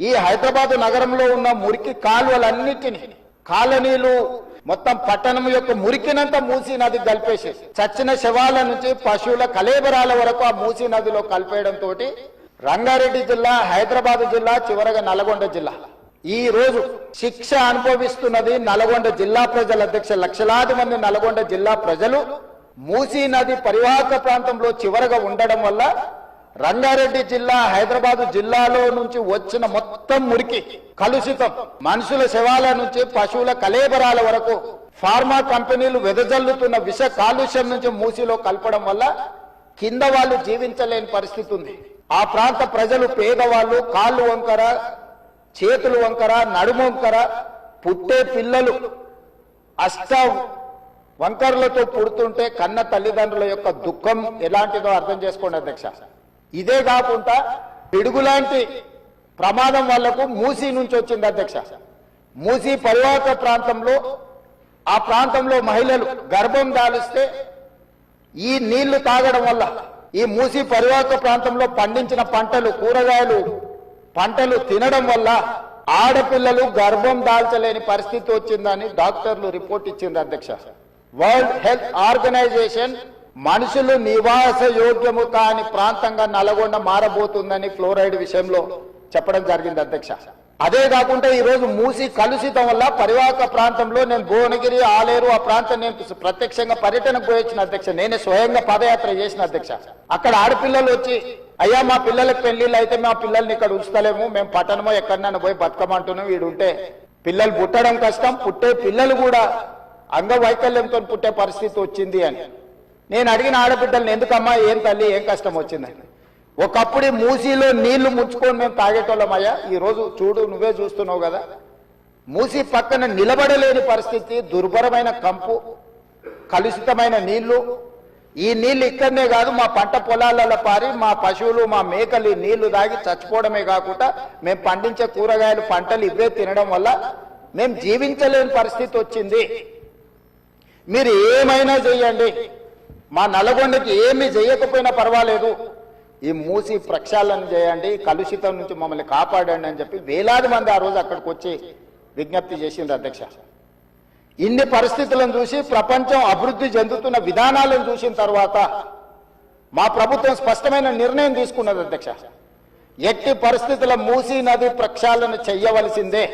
ఈ హైదరాబాద్ నగరంలో ఉన్న మురికి కాలువలన్నిటినీ కాలనీలు మొత్తం పట్టణం యొక్క మురికినంత మూసీ నది కలిపేసి చచ్చిన శవాల నుంచి పశువుల కలేబరాల వరకు ఆ మూసీ నదిలో కలిపేయడంతో రంగారెడ్డి జిల్లా హైదరాబాద్ జిల్లా చివరగా నల్గొండ జిల్లా. ఈ రోజు శిక్ష అనుభవిస్తున్నది నల్గొండ జిల్లా ప్రజల అధ్యక్ష లక్షలాది మంది నల్గొండ జిల్లా ప్రజలు. మూసీ నది పరివాహక ప్రాంతంలో చివరగా ఉండడం వల్ల రంగారెడ్డి జిల్లా హైదరాబాద్ జిల్లాలో నుంచి వచ్చిన మొత్తం మురికి కలుషితం. మనుషుల శవాల నుంచి పశువుల కలేబరాల వరకు ఫార్మా కంపెనీలు వెదజల్లుతున్న విష కాలుష్యం నుంచి మూసిలో కలపడం వల్ల కింద వాళ్ళు జీవించలేని పరిస్థితి ఉంది. ఆ ప్రాంత ప్రజలు పేదవాళ్ళు కాళ్ళు వంకర చేతులు వంకర నడుము వంకర పుట్టే పిల్లలు అష్ట వంకరలతో పుడుతుంటే కన్న తల్లిదండ్రుల యొక్క దుఃఖం ఎలాంటిదో అర్థం చేసుకోండి అధ్యక్ష. ఇదే కాకుండా పిడుగులాంటి ప్రమాదం వాళ్ళకు మూసీ నుంచి వచ్చింది అధ్యక్ష. మూసీ పరివాహక ప్రాంతంలో ఆ ప్రాంతంలో మహిళలు గర్భం దాలిస్తే ఈ నీళ్ళు తాగడం వల్ల ఈ మూసీ పరివాహక ప్రాంతంలో పండించిన పంటలు కూరగాయలు పంటలు తినడం వల్ల ఆడపిల్లలు గర్భం దాల్చలేని పరిస్థితి వచ్చిందని డాక్టర్లు రిపోర్ట్ ఇచ్చింది అధ్యక్ష. వరల్డ్ హెల్త్ ఆర్గనైజేషన్ మనుషులు నివాస యోగ్యము కాని ప్రాంతంగా నల్గొండ మారబోతుందని ఫ్లోరైడ్ విషయంలో చెప్పడం జరిగింది అధ్యక్ష. అదే కాకుండా ఈ రోజు మూసి కలుషితం వల్ల పరివాహక ప్రాంతంలో నేను భువనగిరి ఆలేరు ఆ ప్రాంతం నేను ప్రత్యక్షంగా పర్యటనకు పోయొచ్చిన అధ్యక్ష. నేనే స్వయంగా పాదయాత్ర చేసిన అధ్యక్ష. అక్కడ ఆడపిల్లలు వచ్చి అయ్యా మా పిల్లలకు పెళ్ళిళ్ళు అయితే మా పిల్లల్ని ఇక్కడ ఉంచుతలేము మేము పట్టణమో ఎక్కడన్నా పోయి బతకమంటున్నాం వీడుంటే పిల్లలు పుట్టడం కష్టం పుట్టే పిల్లలు కూడా అంగవైకల్యంతో పుట్టే పరిస్థితి వచ్చింది అని. నేను అడిగిన ఆడబిడ్డల్ని ఎందుకమ్మా ఏం తల్లి ఏం కష్టం వచ్చిందని. ఒకప్పుడు మూసీలో నీళ్ళు ముంచుకొని మేము తాగేటోళ్ళమయ్యా ఈ రోజు చూడు నువ్వే చూస్తున్నావు కదా. మూసీ పక్కన నిలబడలేని పరిస్థితి దుర్భరమైన కంపు కలుషితమైన నీళ్ళు. ఈ నీళ్ళు ఇక్కడనే కాదు మా పంట పొలాలలో పారి మా పశువులు మా మేకలు ఈ నీళ్ళు తాగి చచ్చిపోవడమే కాకుండా మేము పండించే కూరగాయలు పంటలు ఇవే తినడం వల్ల మేము జీవించలేని పరిస్థితి వచ్చింది. మీరు ఏమైనా చేయండి మా నల్గొండకి ఏమి చేయకపోయినా పర్వాలేదు. ఈ మూసి ప్రక్షాళన చేయండి కలుషితం నుంచి మమ్మల్ని కాపాడండి అని చెప్పి వేలాది మంది ఆ రోజు అక్కడికి వచ్చి విజ్ఞప్తి చేసింది అధ్యక్ష. ఇన్ని పరిస్థితులను చూసి ప్రపంచం అభివృద్ధి చెందుతున్న విధానాలను చూసిన తర్వాత మా ప్రభుత్వం స్పష్టమైన నిర్ణయం తీసుకున్నది అధ్యక్ష. ఎట్టి పరిస్థితుల మూసీ నది ప్రక్షాళన చెయ్యవలసిందే